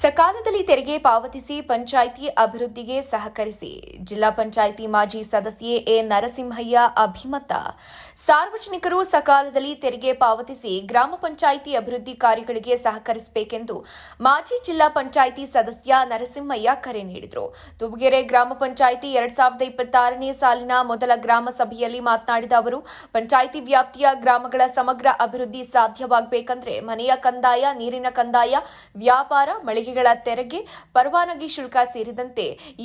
ಸಕಾಲದಲ್ಲಿ ತೆರಿಗೆ ಪಾವತಿಸಿ ಪಂಚಾಯಿತಿ ಅಭಿವೃದ್ಧಿಗೆ ಸಹಕರಿಸಿ ಜಿಲ್ಲಾ ಪಂಚಾಯಿತಿ ಮಾಜಿ ಸದಸ್ಯೆ ಎ ನರಸಿಂಹಯ್ಯ ಅಭಿಮತ. ಸಾರ್ವಜನಿಕರು ಸಕಾಲದಲ್ಲಿ ತೆರಿಗೆ ಪಾವತಿಸಿ ಗ್ರಾಮ ಪಂಚಾಯಿತಿ ಅಭಿವೃದ್ಧಿ ಕಾರ್ಯಗಳಿಗೆ ಸಹಕರಿಸಬೇಕೆಂದು ಮಾಜಿ ಜಿಲ್ಲಾ ಪಂಚಾಯಿತಿ ಸದಸ್ಯ ನರಸಿಂಹಯ್ಯ ಕರೆ ನೀಡಿದರು. ತುಬಗೆರೆ ಗ್ರಾಮ ಪಂಚಾಯಿತಿ ಎರಡ್ ಸಾವಿರದ ಇಪ್ಪತ್ತಾರನೇ ಸಾಲಿನ ಮೊದಲ ಗ್ರಾಮ ಸಭೆಯಲ್ಲಿ ಮಾತನಾಡಿದ ಅವರು, ಪಂಚಾಯಿತಿ ವ್ಯಾಪ್ತಿಯ ಗ್ರಾಮಗಳ ಸಮಗ್ರ ಅಭಿವೃದ್ಧಿ ಸಾಧ್ಯವಾಗಬೇಕಂದ್ರೆ ಮನೆಯ ಕಂದಾಯ, ನೀರಿನ ಕಂದಾಯ, ವ್ಯಾಪಾರ ಮಳಿಗೆಗಳ ತೆರಿಗೆ, ಪರವಾನಗಿ ಶುಲ್ಕ ಸೇರಿದಂತೆ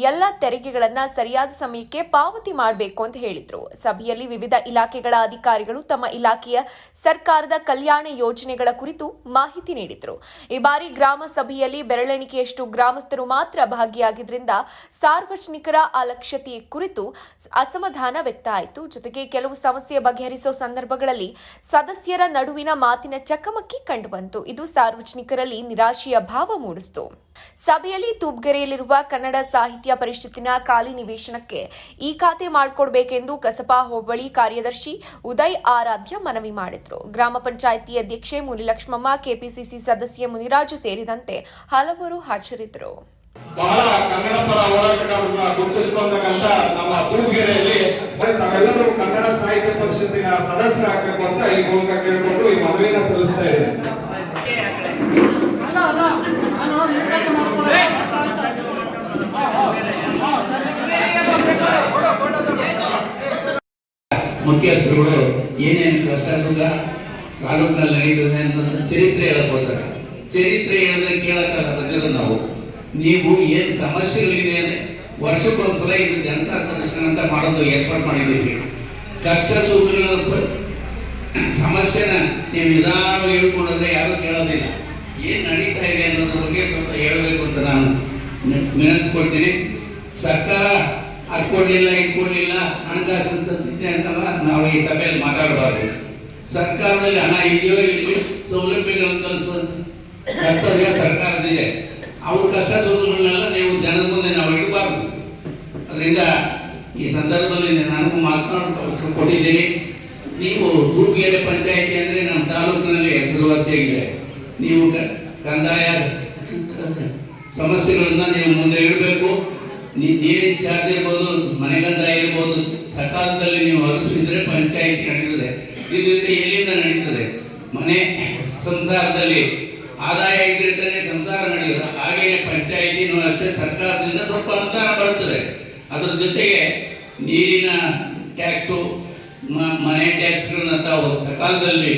ಎಲ್ಲ ತೆರಿಗೆಗಳನ್ನ ಸರಿಯಾದ ಸಮಯಕ್ಕೆ ಪಾವತಿ ಮಾಡಬೇಕು ಅಂತ ಹೇಳಿದ್ರು. ಸಭೆಯಲ್ಲಿ ವಿವಿಧ ಇಲಾಖೆಗಳ ಅಧಿಕಾರಿಗಳು ತಮ್ಮ ಇಲಾಖೆಯ ಸರ್ಕಾರದ ಕಲ್ಯಾಣ ಯೋಜನೆಗಳ ಕುರಿತು ಮಾಹಿತಿ ನೀಡಿದ್ರು. ಈ ಬಾರಿ ಗ್ರಾಮ ಸಭೆಯಲ್ಲಿ ಬೆರಳೆಣಿಕೆಯಷ್ಟು ಗ್ರಾಮಸ್ಥರು ಮಾತ್ರ ಭಾಗಿಯಾಗಿದ್ದರಿಂದ ಸಾರ್ವಜನಿಕರ ಅಲಕ್ಷ್ಯತೆ ಕುರಿತು ಅಸಮಾಧಾನ ವ್ಯಕ್ತ ಆಯಿತು. ಜೊತೆಗೆ ಕೆಲವು ಸಮಸ್ಯೆ ಬಗೆಹರಿಸುವ ಸಂದರ್ಭಗಳಲ್ಲಿ ಸದಸ್ಯರ ನಡುವಿನ ಮಾತಿನ ಚಕಮಕಿ ಕಂಡುಬಂತು ಇದು ಸಾರ್ವಜನಿಕರಲ್ಲಿ ನಿರಾಶೆಯ ಭಾವ ಮೂಡಿಸಿತು. ಸಭೆಯಲ್ಲಿ ತೂಬ್ಗೆರೆಯಲ್ಲಿರುವ ಕನ್ನಡ ಸಾಹಿತ್ಯ ಪರಿಷತ್ತಿನ ಖಾಲಿ ನಿವೇಶನಕ್ಕೆ ಈ ಖಾತೆ ಮಾಡಿಕೊಡಬೇಕೆಂದು ಕಸಪಾ ಹೋಬಳಿ ಕಾರ್ಯದರ್ಶಿ ಉದಯ್ ಆರಾಧ್ಯ ಮನವಿ ಮಾಡಿದ್ರು. ಗ್ರಾಮ ಪಂಚಾಯಿತಿ ಅಧ್ಯಕ್ಷೆ ಮುನಿಲಕ್ಷ್ಮಮ್ಮ, ಕೆಪಿಸಿಸಿ ಸದಸ್ಯ ಮುನಿರಾಜು ಸೇರಿದಂತೆ ಹಲವರು ಹಾಜರಿದ್ದರು. ಬಹಳ ಕನ್ನಡ ಪರ ಹೋರಾಟಗಾರರನ್ನ ಗುರುತಿಸಿಕೊಂಡಂತ ನಮ್ಮ ತೂಗುಗೆರೆಯಲ್ಲಿ ತಾವೆಲ್ಲರೂ ಕನ್ನಡ ಸಾಹಿತ್ಯ ಪರಿಷತ್ತಿನ ಸದಸ್ಯರಾಗಬೇಕು ಅಂತ ಈ ಮೂಲಕ ಕೇಳಿಕೊಂಡು ಈ ಮನವಿನ ಸಲ್ಲಿಸ್ತಾ ಇದ್ದೇನೆ. ಮುಖ್ಯಸ್ಥರುಗಳು ಏನೇನು ಕಷ್ಟ ಸುಖ ತಾಲೂಕಿನಲ್ಲಿ ನಡೀತದೆ ಅಂತ ಚರಿತ್ರೆ ಹೇಳಕ್ ಹೋಗ್ತಾರೆ ಚರಿತ್ರೆ ಹೇಳಿದ್ರೆ ಕೇಳಕ್ಕಾಗದಿಲ್ಲ ನಾವು. ನೀವು ಏನು ಸಮಸ್ಯೆಗಳಿದೆ, ವರ್ಷಕ್ಕೊಂದ್ಸಲ ಇದು ಜನತಾ ಕಮಿಷನ್ ಅಂತ ಮಾಡೋದು ಎಕ್ಸ್ಪರ್ಟ್ ಮಾಡಿದ್ದೀವಿ. ಕಷ್ಟ ಸುಖಗಳ ಸಮಸ್ಯೆನ ನೀವು ನಿಧಾನ ಹೇಳ್ಕೊಂಡ್ರೆ ಯಾರು ಕೇಳೋದಿಲ್ಲ. ಏನ್ ನಡೀತಾ ಇದೆ ಅನ್ನೋದ್ರ ಬಗ್ಗೆ ಸ್ವಲ್ಪ ಹೇಳಬೇಕು ಅಂತ ನಾನು ವಿನಂತಿಸ್ಕೊಳ್ತೀನಿ ಸರ್ಕಾರ ಅದು ಕೊಡ್ಲಿಲ್ಲ ಇದು ಕೊಡಲಿಲ್ಲ ಹಣಕಾಸಿನ ಸಂಸ್ಥೆ ಅಂತಲ್ಲ, ನಾವು ಈ ಸಭೆಯಲ್ಲಿ ಮಾತಾಡಬಾರ್ದು. ಸರ್ಕಾರದಲ್ಲಿ ಹಣ ಇದೆಯೋ ಇಲ್ಲಿ ಸೌಲಭ್ಯಗಳನ್ನು ಕರ್ತವ್ಯ ಸರ್ಕಾರದಿದೆ ಅವ್ರ ಕಷ್ಟ ಸುಖಗಳನ್ನೆಲ್ಲ ನೀವು ಜನ ಮುಂದೆ ನಾವು ಇಡಬಾರ್ದು. ಅದರಿಂದ ಈ ಸಂದರ್ಭದಲ್ಲಿ ನನಗೂ ಮಾತನಾಡ ಕೊಟ್ಟಿದ್ದೀನಿ ನೀವು ತೂರ್ಗೆರೆ ಪಂಚಾಯಿತಿ ಅಂದರೆ ನಮ್ಮ ತಾಲೂಕಿನಲ್ಲಿ ಹೆಸರುವಾಸಿಯಾಗಿದೆ. ನೀವು ಕಂದಾಯ ಸಮಸ್ಯೆಗಳನ್ನ ನೀವು ಮುಂದೆ ಇಡಬೇಕು. ನೀರಿನ ಚಾರ್ಜ್ ಇರ್ಬೋದು, ಮನೆ ಕಂದಾಯ ಇರ್ಬೋದು, ಸಕಾಲದಲ್ಲಿ ನೀವು ಒದಗಿಸಿದ್ರೆ ಪಂಚಾಯಿತಿ ನಡೀತದೆ. ಇದರಿಂದ ಎಲ್ಲಿಂದ ನಡೀತದೆ? ಮನೆ ಸಂಸಾರದಲ್ಲಿ. ಆದಾಯ ಇದ್ರೆ ಸಂಸಾರ ನಡೆಯುತ್ತೆ ಹಾಗೆಯೇ ಪಂಚಾಯಿತಿನೂ ಅಷ್ಟೇ ಸರ್ಕಾರದಿಂದ ಸ್ವಲ್ಪ ಅನುದಾನ ಬರುತ್ತದೆ ಅದರ ಜೊತೆಗೆ ನೀರಿನ ಟ್ಯಾಕ್ಸು ಮನೆ ಟ್ಯಾಕ್ಸ್ಗಳನ್ನ ತಾವು ಸಕಾಲದಲ್ಲಿ